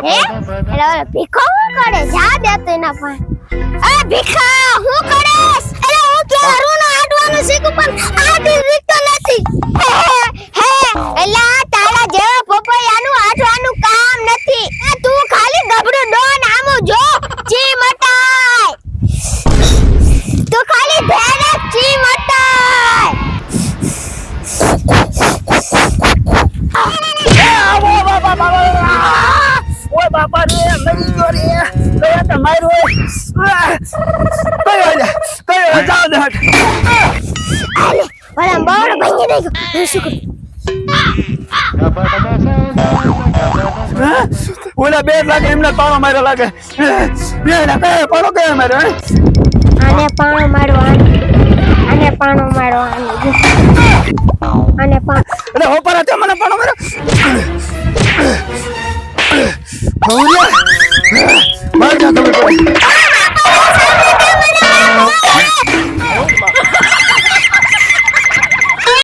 હે? એટલે ભીખો શું કરે જા બે તો એના પણ અરે ભીખા હું બાપા રે મરી ગયો રે કયા તમારો કયો કયો જાવ હટ આલે ઓલા બોડ ભાંગી દે ગયો. હું શું કરું? ઓલા બે લાગે એમને પાવા માર્યો લાગે. બે ના બે પાણો કે માર્યો હે? આને પાણો મારો આને પાણો મારો આને જો. પા પાણ હો પર તે મને પાણો માર 头亮，慢点，各位各位。